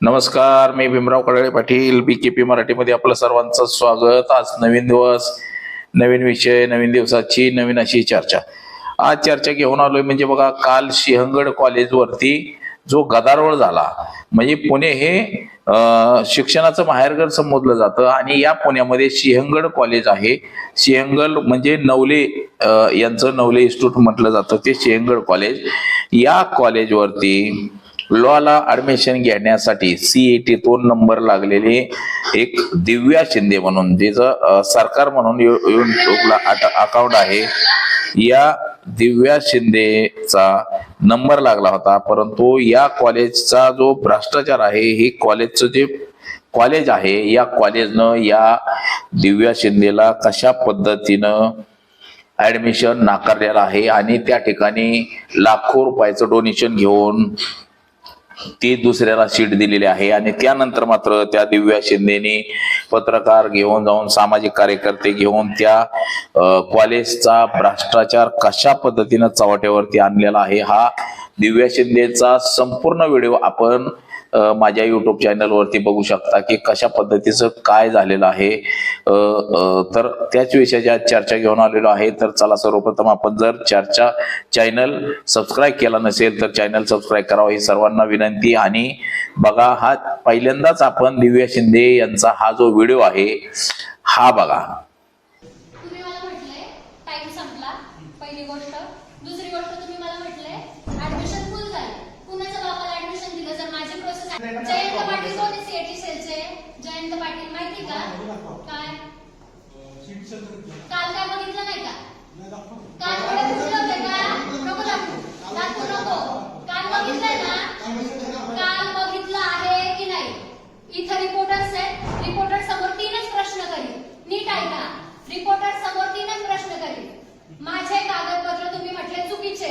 नमस्कार मी Bhimrao Kadale Patil B K P मराठीमध्ये आपलं सर्वांचं स्वागत. आज नवीन दिवस नवीन विषय नवीन दिवसाची नवीन अशी चर्चा. आज चर्चा घेऊन आलोय म्हणजे बघा काल सिंहगड कॉलेजवरती जो गदारोळ झाला म्हणजे पुणे हे शिक्षणाचं माहेरघर संबोधलं जातं आणि या पुण्यामध्ये सिंहगड कॉलेज आहे. सिंहगड म्हणजे नवले यांचं नवले इन्स्टिट्यूट म्हटलं जातं ते सिंहगड कॉलेज या कॉलेजवरती लॉला ऍडमिशन घेण्यासाठी सीईटी दोन नंबर लागलेले एक दिव्या शिंदे म्हणून जिचं सरकार म्हणून यु- युट्यूबला अकाउंट आहे. या दिव्या शिंदेचा नंबर लागला होता परंतु या कॉलेजचा जो भ्रष्टाचार आहे हे कॉलेजचं जे कॉलेज आहे या कॉलेजनं या दिव्या शिंदेला कशा पद्धतीनं ऍडमिशन नाकारलेलं आहे आणि त्या ठिकाणी लाखो रुपयाचं डोनेशन घेऊन ती दुसऱ्याला सीट दिलेली आहे आणि त्यानंतर मात्र त्या दिव्या शिंदेने पत्रकार घेऊन जाऊन सामाजिक कार्यकर्ते घेऊन त्या कॉलेजचा भ्रष्टाचार कशा पद्धतीनं चव्हाट्यावरती आणलेला आहे हा दिव्या शिंदेचा संपूर्ण व्हिडिओ आपण माझ्या युट्यूब चॅनलवरती बघू शकता की कशा पद्धतीचं काय झालेलं आहे. तर त्याच विषयाची आज चर्चा घेऊन आलेलो आहे तर चला सर्वप्रथम आपण जर चर्चा चॅनल सबस्क्राईब केला नसेल तर चॅनल सबस्क्राईब करावं ही सर्वांना विनंती. आणि बघा हा पहिल्यांदाच आपण दिव्या शिंदे यांचा हा जो व्हिडिओ आहे हा बघा तुम्ही मला म्हटले टाइम संपला पहिली गोष्ट दुसरी गोष्ट तुम्ही मला म्हटले ऍडमिशन फुल झाले कुणाच्या बापाला ऍडमिशन दिलं जर माझी प्रोसेस जयंत पाटील कोण आहे सीएटी सेलचे? जयंत पाटील माहिती का? काय? काल काय बघितलं नाही का? काल कुठे फुटले होते का? नको दाखवू. दाखवू नको. काल बघितलंय ना? काल बघितलं आहे की नाही? इथं रिपोर्टर्स आहेत. रिपोर्टर समोर तीनच प्रश्न करील नीट ऐका. रिपोर्टर समोर तीनच प्रश्न करील माझे कागदपत्र तुम्ही म्हटले चुकीचे.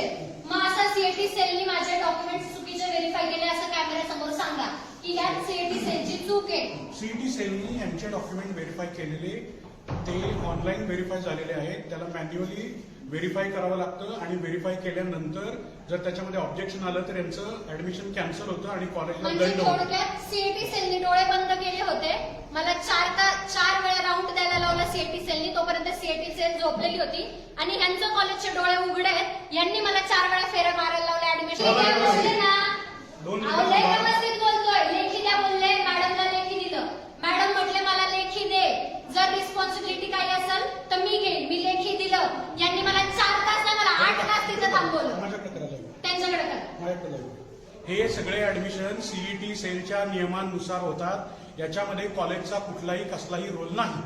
मग असा सीएटी सेलनी माझे डॉक्युमेंट चुकीचे व्हेरीफाय केले असं कॅमेऱ्यासमोर सांगा. की यात सीएटी सेलची चूक आहे. सीईटी सेलनी यांचे डॉक्युमेंट व्हेरीफाय केलेले ते ऑनलाईन व्हेरीफाय झालेले आहेत. त्याला मॅन्युअली व्हेरीफाय करावं लागतं आणि व्हेरीफाय केल्यानंतर जर त्याच्यामध्ये ऑब्जेक्शन आलं तर यांचं ऍडमिशन कॅन्सल होतं आणि कॉलेजला म्हणजे दंड होतो थोडक्यात सीएटी सेलनी डोळे बंद केले होते. मला चार का चार वेळा राऊंड द्यायला लावला सीएटी सेलनी तोपर्यंत सीएटी सेल झोपलेली होती. आणि ह्यांचं कॉलेजचे डोळे उघडे आहेत. यांनी मला चार वेळा फेऱ्या मारायला लावल्या ऍडमिशन दोन व्यवस्थित लेखी द्या बोलले मॅडमला लेखी दिलं मॅडम म्हटले मला लेखी दे जर रिस्पॉन्सिबिलिटी काही असेल तर मी घेईन. मी लेखी दिलं. यांनी मला चार तास नाही मला आठ तास तिथं थांबवलं. त्यांच्याकडे करा. हे सगळे ऍडमिशन सीईटी सेलच्या नियमांनुसार होतात. याच्यामध्ये कॉलेजचा कुठलाही कसलाही रोल नाही.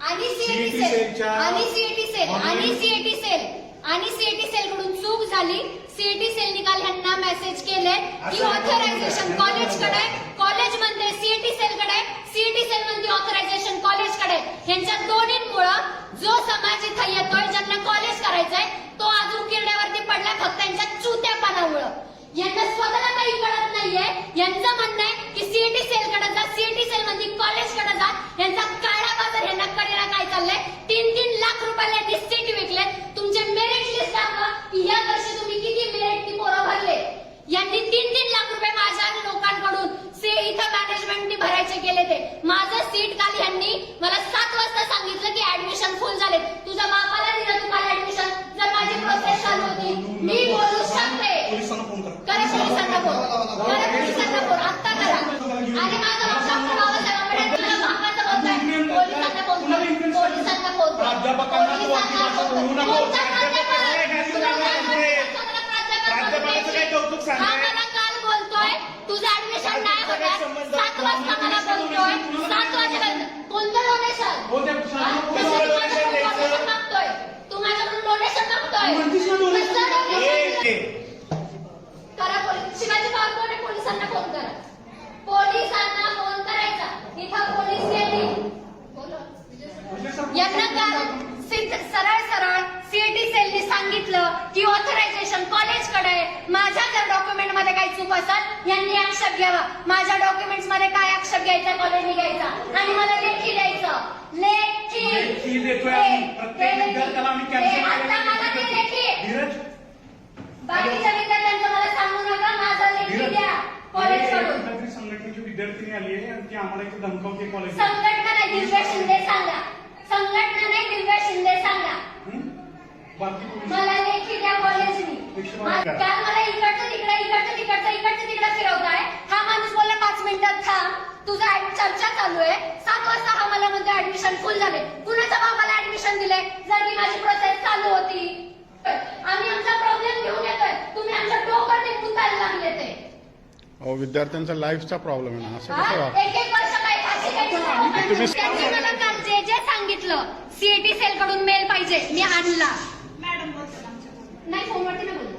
आणि सीएटी CET सेल सेलच्या आणि सीएटी सेल online- आणि सीएटी सेल आणि सीएटी सेल कडून चूक झाली सीएटी सेल निकाल ह्यांना मेसेज केले. की ऑथरायझेशन कॉलेजकडे कॉलेज म्हणते सीएटी सेल कडे सीएटी सेल ऑथरायझेशन कॉलेजकडे यांच्या दोन्हींमुळं जो समाज इथं येतोय ज्यांना कॉलेज करायचंय तो अजून किरण्यावरती पडला फक्त यांच्या चुत्यापणामुळं. यांना स्वतःला काही कळत नाहीये. यांचं म्हणणं आहे की सीएटी सेल कडे जा सीएटी सेल मध्ये कॉलेजकडे जा. यांचा काळा बाजार यांना करेला काय चाललंय? तीन तीन लाख रुपयाला यांनी सीट विकले तुमचे मेरिट लिस्ट दाखवा की या वर्षी तुम्ही किती मेरिट ती पोरं भरले यांनी तीन तीन लाख रुपये माझ्या लोकांकडून से इथं मॅनेजमेंटनी भरायचे केले ते माझं सीट काल यांनी मला सात वाजता सांगितलं की ऍडमिशन फुल झाले तुझ्या बापाला दिलं तू काल ऍडमिशन जर माझी प्रोसेस चालू होती मी बोलू शकते पोलिसांना फोन करा करा पोलिसांना फोन करा पोलिसांना फोन आत्ता करा आणि माझा डॉक्टर बाबासाहेब आंबेडकर भागाचं बोलताय पोलिसांना फोन करा पोलिसांना फोन करा प्राध्यापकांना तू पोलिसांना अजिबात फोन बोलू करा. नको. कोणता प्राध्यापक? तुला काय बोलतो? स्वतःला प्राध्यापक प्राध्यापकाचं काय कौतुक बोलतोय. हा सांगताय? मला काल बोलतोय तुझं ऍडमिशन नाही होत सात वाजता मला बोलतोय सात वाजेपर्यंत कोणतं डोनेशन हो, त्या donation द्यायचं. मागतोय तू माझ्याकडून डोनेशन मागतोय म्हणतीस ना donation. कसलं donation? ए, करा पोलीस शिवाजी पवार कोण पोलिसांना फोन करा पोलिसांना फोन करायचा इथं पोलीस गेली यांना काल सिद्ध- सरळ सरळ सीएटी सेलनी सांगितलं की ऑथरायझेशन कॉलेजकडे आहे. माझ्या जर डॉक्युमेंटमध्ये काही चूक असेल यांनी आक्षेप घ्यावा. माझ्या डॉक्युमेंट्समध्ये काय आक्षेप घ्यायचा कॉलेजने घ्यायचा? आणि मला लेखी द्यायचं. लेखी. लेखी देतोय आम्ही. प्रत्येक लेखी. विद्यार्थ्याला आम्ही cancel आता मला ते लेखी. धीरज. बाकीच्या विद्यार्थ्यांचं मला सांगू नका माझा लेखी धीरज. द्या. तरी संघटनेची विद्यार्थिनी आली आहे आणि ती आम्हाला इथे धमकावते कॉलेज संघटना नाही दिव्या शिंदे सांगा. संघटना नाही दिव्या शिंदे सांगा. मला लेखी द्या कॉलेजनी एकशे मा- बारा. काल मला इकडचं तिकडे इकडचं तिकडचं इकडचं तिकडे फिरवताय. हा माणूस बोलला पाच मिनिटात थांब. तुझा चर्चा चालू आहे. सात वाजता हा मला म्हणतो ऍडमिशन फुल झाले. कुणाच्या बाबाला ऍडमिशन दिले जर माझी प्रोसेस चालू होती. आम्ही आमचा प्रॉब्लेम घेऊन येतोय. तुम्ही आमच्या डोकर ते पुतायला लागले ते. अहो विद्यार्थ्यांचा लाईफचा प्रॉब्लेम आहे ना. असं? कसं एक एक वर्ष काय फाशी घ्यायची तुम्ही- त्यांनी मला काल जे जे सांगितलं सीएटी सेल कडून मेल पाहिजे मी आणला नाही फोनवरती नाही बोललं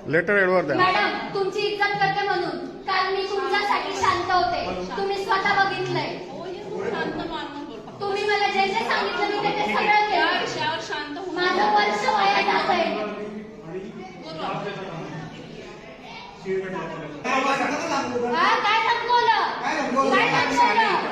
लेटर एडवर द्या. मॅडम तुमची इज्जत करते म्हणून. काल मी तुमच्यासाठी शांत होते. तुम्ही स्वतः बघितलंय. हो, हे तुम्ही मला जे जे सांगितलं मी ते ते सगळं केलं. माझं वर्ष वाया जात आहे. हा, काय धमकवलं काय असतं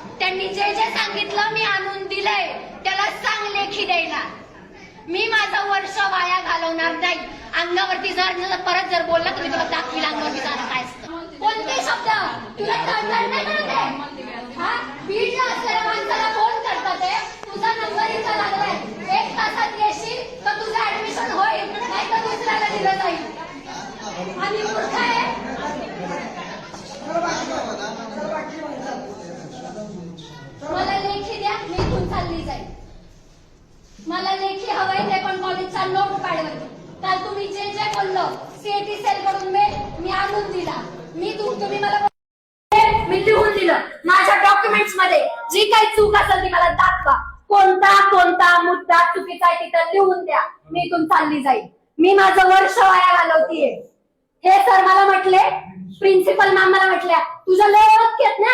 त्यांनी जे जे सांगितलं मी आणून दिलंय त्याला सांग लेखी द्यायला. मी माझं वर्ष वाया घालवणार नाही. अंगावरती जर परत जर बोलला मी तुला दाखवील अंगावरती जाणार काय असतं. कोणते शब्द? तुला तळतळ नाही हा? बीडला असलेल्या माणसाला फोन करतात ते. तुझा नंबर इथं लागलाय. एक तासात येशील तर तुझं ऍडमिशन होईल. नाही तर दुसऱ्याला दिलं जाईल. आणि मूर्ख आहे. मला लेखी द्या मी इथून चालली जाईल. मला लेखी हवाय ते पण कॉलेजचा नोट पॅडवरती काल तुम्ही जे जे बोललो सीएटी सेल कडून मेल मी आणून दिला. मी तुम्ही मला मी लिहून दिलं. माझ्या डॉक्युमेंट्समध्ये जी काही चूक असेल ती मला दाखवा. कोणता कोणता मुद्दा चुकीचा आहे तिथं लिहून द्या. मी इथून चालली जाईल. मी माझं वर्ष वाया घालवतीये. हे सर मला म्हटले प्रिन्सिपल मॅम मला म्हटल्या तुझं लय ओळख येत ना?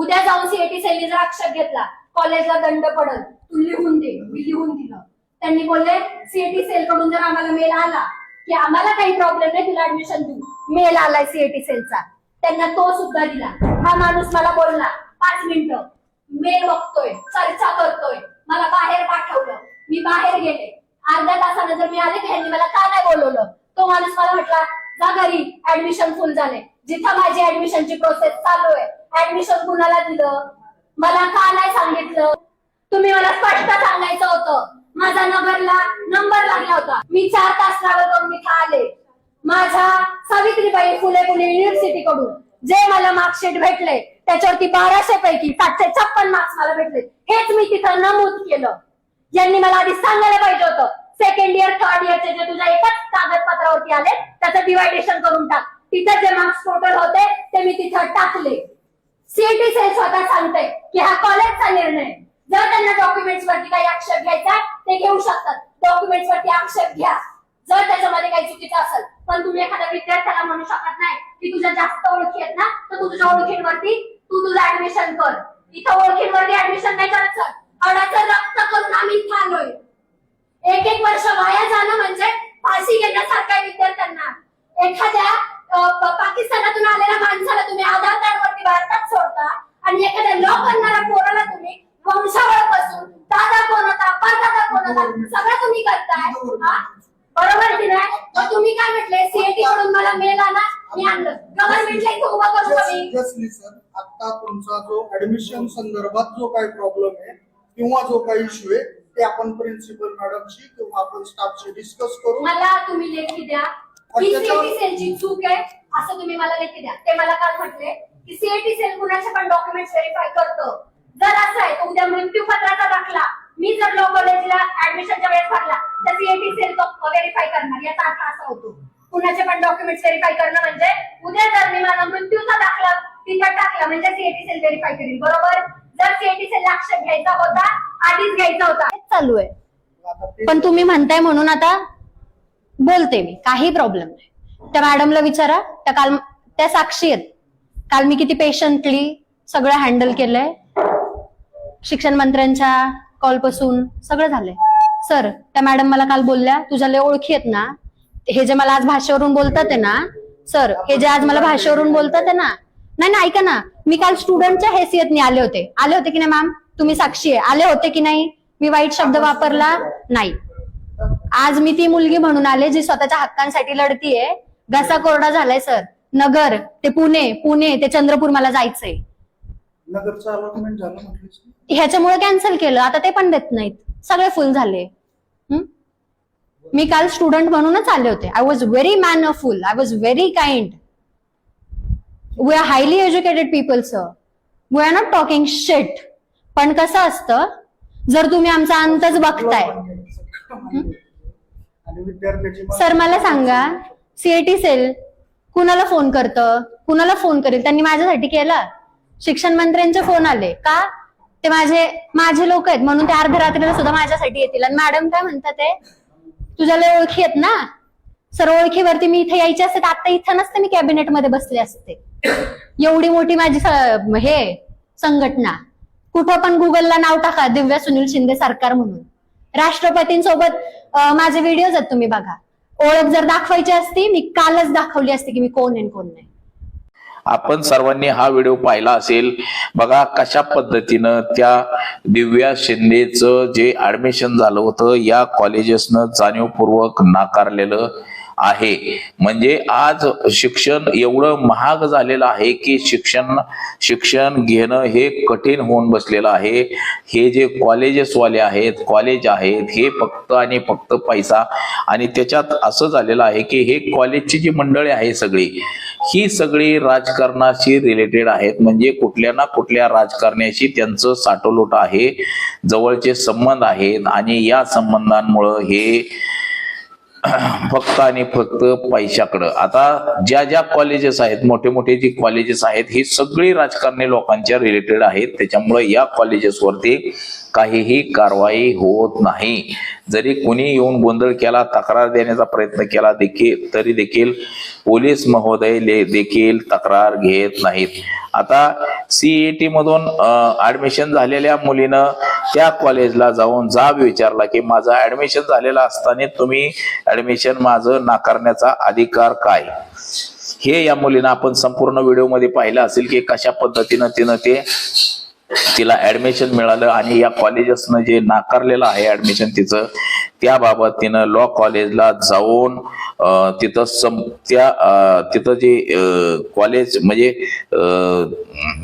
उद्या जाऊन सीएटी सेलनी जर आक्षेप घेतला. कॉलेजला दंड पडल. तू लिहून दे मी लिहून दिलं त्यांनी बोलले सीएटी सेल कडून जर आम्हाला मेल आला की आम्हाला काही प्रॉब्लेम नाही तुला ऍडमिशन देऊ. मेल आलाय सीएटी सेलचा. त्यांना तो सुद्धा दिला. हा माणूस मला बोलला पाच मिनिटं. मेल बघतोय चर्चा करतोय. मला बाहेर पाठवलं. मी बाहेर गेले. अर्ध्या तासाने जर मी आले की ह्यांनी मला का नाही बोलवलं? तो माणूस मला म्हटला जा घरी ऍडमिशन फुल झाले जिथं माझी ऍडमिशनची प्रोसेस चालू आहे ऍडमिशन कुणाला दिलं? मला का नाही सांगितलं? तुम्ही मला स्पष्ट सांगायचं होतं. माझा नगरला नंबर लागला होता. मी चार तास ट्रॅव्हल करून आले. माझ्या सावित्रीबाई फुले पुणे युनिव्हर्सिटी कडून जे मला मार्कशीट भेटले त्याच्यावरती बाराशे पैकी सातशे छप्पन मार्क्स मला भेटले. हेच मी तिथं नमूद केलं. यांनी मला आधी सांगायला पाहिजे होतं. सेकंड इयर थर्ड इयरचे जे तुझ्या एकाच कागदपत्रावरती आले त्याचं डिवायडेशन करून टाक. तिथं जे मार्क्स टोटल होते ते मी तिथं टाकले. सीएटी सेल स्वतः सांगते की हा कॉलेजचा निर्णय. जर त्यांना डॉक्युमेंट्स वरती काही आक्षेप घ्यायचा ते घेऊ शकतात. डॉक्युमेंट्स वरती आक्षेप घ्या. जर त्याच्यामध्ये काही चुकीचं असेल पण तुम्ही एखाद्या विद्यार्थ्याला म्हणू शकत नाही की तुझ्या जास्त ओळखी आहेत ना तर तू तुझ्या ओळखींवरती तू तुझं ऍडमिशन कर. इथं ओळखींवरती ऍडमिशन नाही करत सर अडाचं रक्त करून आम्ही इथं आलोय. एक एक वर्ष वाया जाणं म्हणजे फाशी घेण्यासारखं आहे विद्यार्थ्यांना. एखाद्या पाकिस्तानातून आलेल्या माणसाला तुम्ही आधार कार्ड वरती भारतात सोडता आणि एखाद्या लॉ करणाऱ्या पोराला तुम्ही वंशावळपासून दादा कोण होता परदादा कोण होता सगळं तुम्ही करताय हा? बरोबर की नाही? मग तुम्ही काय म्हटले? सीएटी कडून मला मेल आला मी आणलं. गव्हर्नमेंटला इथं उभं करू का मी आता तुमचा जो ऍडमिशन संदर्भात जो काही प्रॉब्लेम आहे किंवा जो काही इश्यू आहे ते आपण प्रिन्सिपल मॅडमशी किंवा आपण स्टाफशी डिस्कस करू. मला तुम्ही लेखी द्या. ही सीएटी सेलची चूक आहे असं तुम्ही मला लेखी द्या. ते मला काल म्हटले? की सीएटी सेल कुणाचे पण डॉक्युमेंट व्हेरीफाय करतो. जर असं आहे तर उद्या मृत्यू पत्राचा दाखला. मी जर लॉ कॉलेजला ऍडमिशनच्या वेळेस भरला तर सीएटी सेल व्हेरीफाय करणार. याचा अर्थ असा होतो. कुणाचे पण डॉक्युमेंट व्हेरीफाय करणं म्हणजे उद्या जर मी माझा मृत्यूचा दाखला तिथं टाकला म्हणजे सीएटी सेल व्हेरीफाय करेल बरोबर? जर सीएटी सेल आक्षेप घ्यायचा होता आधीच घ्यायचा होता. चालू आहे. ते पण तुम्ही म्हणताय म्हणून आता बोलते मी काही प्रॉब्लेम नाही. त्या मॅडमला विचारा त्या काल त्या साक्षी आहेत. काल मी किती पेशंटली सगळं हँडल केलंय. शिक्षण मंत्र्यांच्या कॉलपासून सगळं झालंय. सर त्या मॅडम मला काल बोलल्या तुझ्या लय ओळखी आहेत ना. हे जे मला आज भाषेवरून बोलतात आहे ना सर हे जे आज मला भाषेवरून बोलतात आहे ना नाही ना ऐका ना. मी काल स्टुडंटच्या हैसियतने आले होते. आले होते की नाही मॅम तुम्ही साक्षी आहे. आले होते की नाही? मी वाईट शब्द वापरला? नाही. आज मी ती मुलगी म्हणून आले जी स्वतःच्या हक्कांसाठी लढतीये. घसा कोरडा झालाय सर. नगर ते पुणे पुणे ते चंद्रपूर मला जायचंय. नगरचं अलॉटमेंट झालं म्हटलं ह्याच्यामुळे कॅन्सल केलं. आता ते पण देत नाहीत. सगळे फुल झाले. हं? मी काल स्टुडंट म्हणूनच आले होते. I was very mannerful I was very kind we are highly educated people sir we are not talking shit पण कसं असतं? जर तुम्ही आमचा अंतच बघताय. विद्यार्थ्याची सर मला सांगा सीएटी सेल कुणाला फोन करतं? कुणाला फोन करेल? त्यांनी माझ्यासाठी केला. शिक्षण मंत्र्यांचे फोन आले. का? ते माझे माझे लोक आहेत. म्हणून ते अर्ध्या रात्रीला सुद्धा माझ्यासाठी येतील. आणि मॅडम काय म्हणतात ते? तुझ्या लय ओळखी आहेत ना? सर ओळखीवरती मी इथे यायचे असते आता इथं नसते मी कॅबिनेटमध्ये बसले असते. एवढी मोठी माझी हे संघटना. कुठं पण गुगलला नाव टाका दिव्या सुनील शिंदे सरकार म्हणून. राष्ट्रपतींसोबत माझे व्हिडिओज आहेत तुम्ही बघा. ओळख जर दाखवायची असती मी कालच दाखवली असती की मी कोण आहे कोण नाही. आपण सर्वांनी हा व्हिडिओ पाहिला असेल. बघा कशा पद्धतीनं त्या दिव्या शिंदेचं जे ऍडमिशन झालं होतं या कॉलेजेसनं जाणीवपूर्वक नाकारलेलं आहे. म्हणजे आज शिक्षण एवढं महाग झालेलं आहे की शिक्षण शिक्षण घेणं हे कठीण होऊन बसलेलं आहे. हे जे कॉलेजेसवाले आहेत कॉलेज आहेत हे फक्त आणि फक्त पैसा. आणि त्याच्यात असं झालेलं आहे की हे कॉलेजची जी मंडळी आहे सगळी ही सगळी राजकारणाशी रिलेटेड आहेत. म्हणजे कुठल्या ना कुठल्या राजकारण्याशी त्यांचं साठोलोट आहे जवळचे संबंध आहेत. आणि या संबंधांमुळं हे फक्त आणि फक्त पैशाकडं. आता ज्या ज्या कॉलेजेस आहेत मोठे मोठे जी कॉलेजेस आहेत ही सगळी राजकारणी लोकांच्या रिलेटेड आहेत. त्याच्यामुळे या कॉलेजेसवरती काहीही कारवाई होत नाही. जरी कुणी येऊन गोंधळ केला तक्रार देण्याचा प्रयत्न केला देखील तरी देखील पोलीस महोदय ले- देखील तक्रार घेत नाहीत. आता सीईटी मधून ऍडमिशन झालेल्या मुलीनं त्या कॉलेजला जाऊन जाब विचारला की माझं ऍडमिशन झालेलं असताना तुम्ही ऍडमिशन माझं नाकारण्याचा अधिकार काय? हे या मुलीनं आपण संपूर्ण व्हिडिओमध्ये पाहिलं असेल की कशा पद्धतीनं तिनं ते तिला ऍडमिशन मिळालं आणि या कॉलेजेसनं जे नाकारलेलं आहे ऍडमिशन तिचं त्याबाबत तिनं लॉ कॉलेजला जाऊन तिथं सम त्या तिथं जे कॉलेज म्हणजे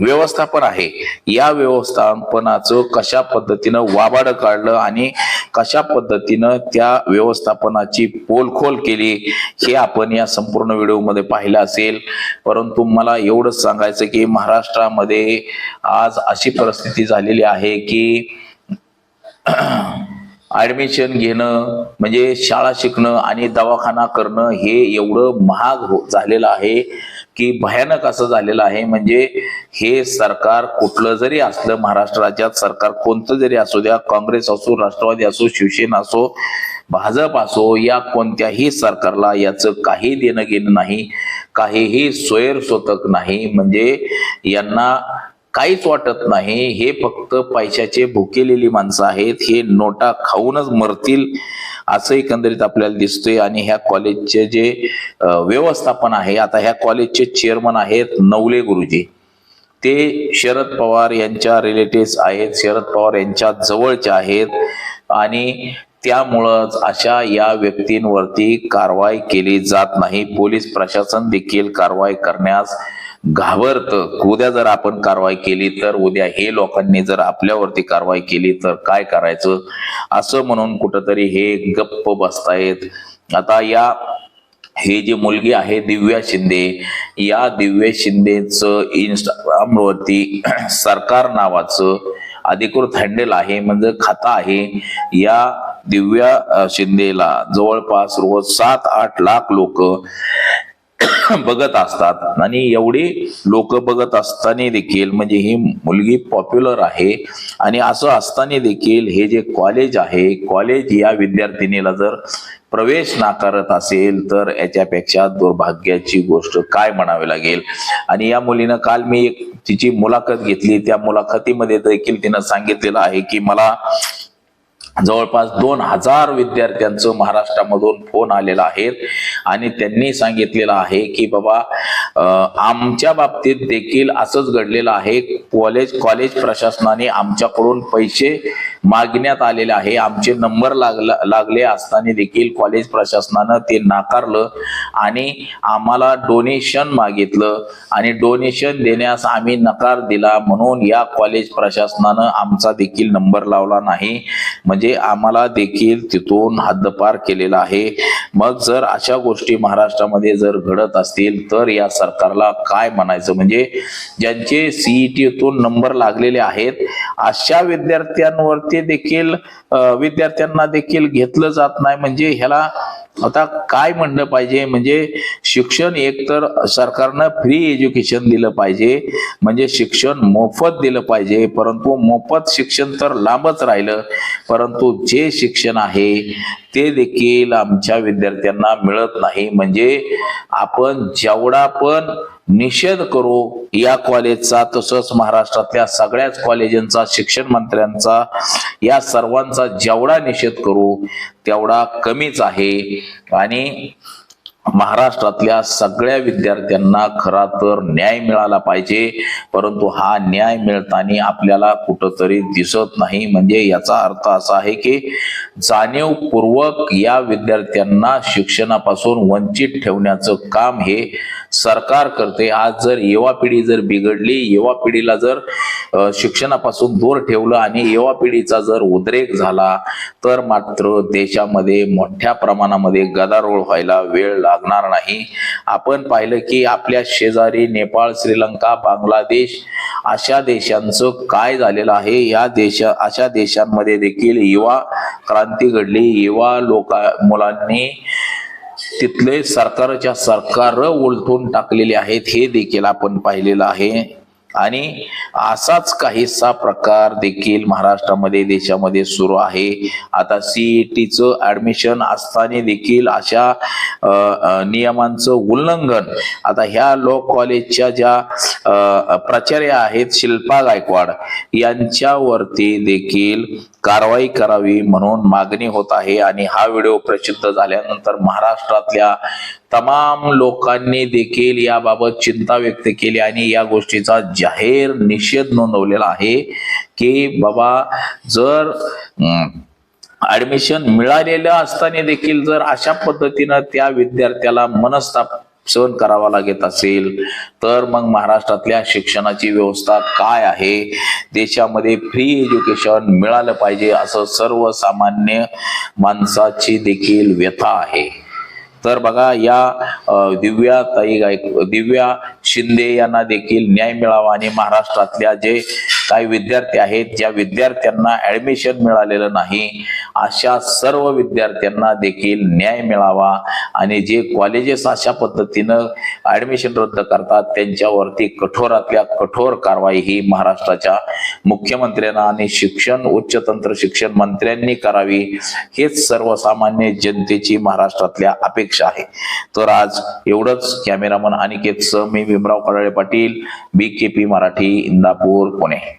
व्यवस्थापन आहे या व्यवस्थापनाचं कशा पद्धतीनं वाबाड काढलं आणि कशा पद्धतीनं त्या व्यवस्थापनाची पोलखोल केली हे आपण या संपूर्ण व्हिडिओमध्ये पाहिलं असेल. परंतु मला एवढंच सांगायचं की महाराष्ट्रामध्ये आज अशी परिस्थिती झालेली आहे की ऍडमिशन घेणं म्हणजे शाळा शिकणं आणि दवाखाना करणं हे एवढं महाग हो- झालेलं आहे की भयानक असं झालेलं आहे. म्हणजे हे सरकार कुठलं जरी असलं महाराष्ट्र राज्यात सरकार कोणतं जरी असू द्या काँग्रेस असो राष्ट्रवादी असो शिवसेना असो भाजप असो या कोणत्याही सरकारला याचं काही देणं घेणं नाही काहीही सोयरसोतक नाही. म्हणजे यांना काहीच वाटत नाही. हे फक्त पैशाचे भुकेलेली माणसं आहेत. हे नोटा खाऊनच मरतील असं एकंदरीत आपल्याला दिसतोय. आणि ह्या कॉलेजचे जे व्यवस्थापन आहे आता ह्या कॉलेजचे चेअरमन आहेत नवले गुरुजी. ते शरद पवार यांच्या रिलेटिव्ह आहेत शरद पवार यांच्या जवळचे आहेत. आणि त्यामुळंच अशा या व्यक्तींवरती कारवाई केली जात नाही. पोलीस प्रशासन देखील कारवाई करण्यास घाबरतं. उद्या जर आपण कारवाई केली तर उद्या हे लोकांनी जर आपल्यावरती कारवाई केली तर काय करायचं? असं म्हणून कुठंतरी हे गप्प बसतायत. आता या हे जी मुलगी आहे दिव्या शिंदे या दिव्या शिंदेचं इंस्टाग्रामवरती सरकार नावाचं अधिकृत हँडल आहे म्हणजे खाता आहे. या दिव्या शिंदेला जवळपास रोज सात आठ लाख लोक बघत असतात. आणि एवढी लोक बघत असताना देखील म्हणजे ही मुलगी पॉप्युलर आहे. आणि असं असताना देखील हे जे कॉलेज आहे कॉलेज या विद्यार्थिनीला जर प्रवेश नाकारत असेल तर याच्यापेक्षा दुर्भाग्याची गोष्ट काय म्हणावी लागेल? आणि या मुलीनं काल मी एक तिची मुलाखत घेतली. त्या मुलाखतीमध्ये देखील तिनं सांगितलेलं आहे की मला जवळपास दोन हजार विद्यार्थ्यांचं महाराष्ट्रामधून फोन आलेला आहे. आणि त्यांनी सांगितलेलं आहे की बाबा आमच्या बाबतीत देखील असंच घडलेलं आहे. कॉलेज कॉलेज प्रशासनाने आमच्याकडून पैसे मागण्यात आलेले आहे. आमचे नंबर लागला लागले असताना देखील कॉलेज प्रशासनानं ते नाकारलं आणि आम्हाला डोनेशन मागितलं. आणि डोनेशन देण्यास आम्ही नकार दिला म्हणून या कॉलेज प्रशासनानं आमचा देखील नंबर लावला नाही. म्हणजे आम्हाला देखील तिथून हद्दपार केलेला आहे. मग जर अशा गोष्टी महाराष्ट्रामध्ये जर घडत असतील तर या सरकारला काय म्हणायचं? म्हणजे ज्यांचे सीईटीतून नंबर लागलेले आहेत अशा विद्यार्थ्यांवरती देखील विद्यार्थ्यांना देखील घेतलं जात नाही. म्हणजे ह्याला आता काय म्हणलं पाहिजे? म्हणजे शिक्षण एकतर सरकारनं फ्री एज्युकेशन दिलं पाहिजे म्हणजे शिक्षण मोफत दिलं पाहिजे परंतु मोफत शिक्षण तर लांबच राहिलं. परंतु जे शिक्षण आहे ते देखील आमच्या विद्यार्थ्यांना मिळत नाही. म्हणजे आपण जेवढा पण निषेध करू या कॉलेजचा तसंच महाराष्ट्रातल्या सगळ्याच कॉलेजांचा शिक्षण मंत्र्यांचा या सर्वांचा जेवढा निषेध करू तेवढा कमीच आहे. आणि महाराष्ट्रातल्या सगळ्या विद्यार्थ्यांना खरा तर न्याय मिळाला पाहिजे परंतु हा न्याय मिळताना आपल्याला कुठंतरी दिसत नाही. म्हणजे याचा अर्थ असा आहे की जाणीवपूर्वक या विद्यार्थ्यांना शिक्षणापासून वंचित ठेवण्याचं काम हे सरकार करते. आज जर युवा पिढी जर बिघडली युवा पिढीला जर शिक्षणापासून दूर ठेवलं आणि युवा पिढीचा जर उद्रेक झाला तर मात्र देशामध्ये मोठ्या प्रमाणामध्ये गदारोळ व्हायला वेळ लागणार नाही. आपण पाहिलं की आपल्या शेजारी नेपाळ श्रीलंका बांगलादेश अशा देशांचं काय झालेलं आहे? या देशा अशा देशांमध्ये देखील युवा क्रांती घडली. युवा लोका मुलांनी तिथले सरकारच्या सरकार उलटून टाकलेले आहेत हे देखील आपण पाहिलेलं आहे. आणि असाच काहीसा प्रकार देखील महाराष्ट्रामध्ये देशामध्ये सुरू आहे. आता सीईटीचं ऍडमिशन असताना देखील अशा नियमांचं उल्लंघन आता ह्या लॉ कॉलेजच्या ज्या अ, प्राचार्या आहेत शिल्पा गायकवाड यांच्यावरती देखील कारवाई करावी म्हणून मागणी होत आहे. आणि हा व्हिडिओ प्रसिद्ध झाल्यानंतर महाराष्ट्रातल्या तमाम लोकांनी देखील याबाबत चिंता व्यक्त केली आणि या गोष्टीचा जाहीर निषेध नोंदवलेला आहे की बाबा जर ऍडमिशन मिळालेलं असताना देखील जर अशा पद्धतीनं त्या विद्यार्थ्याला मनस्ताप सहन करावा लागत असेल तर मग महाराष्ट्रातल्या शिक्षणाची व्यवस्था काय आहे? देशामध्ये फ्री एज्युकेशन मिळालं पाहिजे असं सर्वसामान्य माणसाची देखील व्यथा आहे. तर बघा या दिव्या ताई गायक दिव्या शिंदे यांना देखील न्याय मिळावा आणि महाराष्ट्रातल्या जे काही विद्यार्थी आहेत ज्या विद्यार्थ्यांना ऍडमिशन मिळालेलं नाही अशा सर्व विद्यार्थ्यांना देखील न्याय मिळावा. आणि जे कॉलेजेस अशा पद्धतीनं ऍडमिशन रद्द करतात त्यांच्यावरती कठोरातल्या कठोर कारवाई ही महाराष्ट्राच्या मुख्यमंत्र्यांना आणि शिक्षण उच्च तंत्र शिक्षण मंत्र्यांनी करावी. हेच सर्वसामान्य जनतेची महाराष्ट्रातल्या अपेक्षा आहे. तर आज एवढंच. कॅमेरामन अनिकेत सह मी Bhimrao Kadale Patil B K P Marathi Indapur Pune.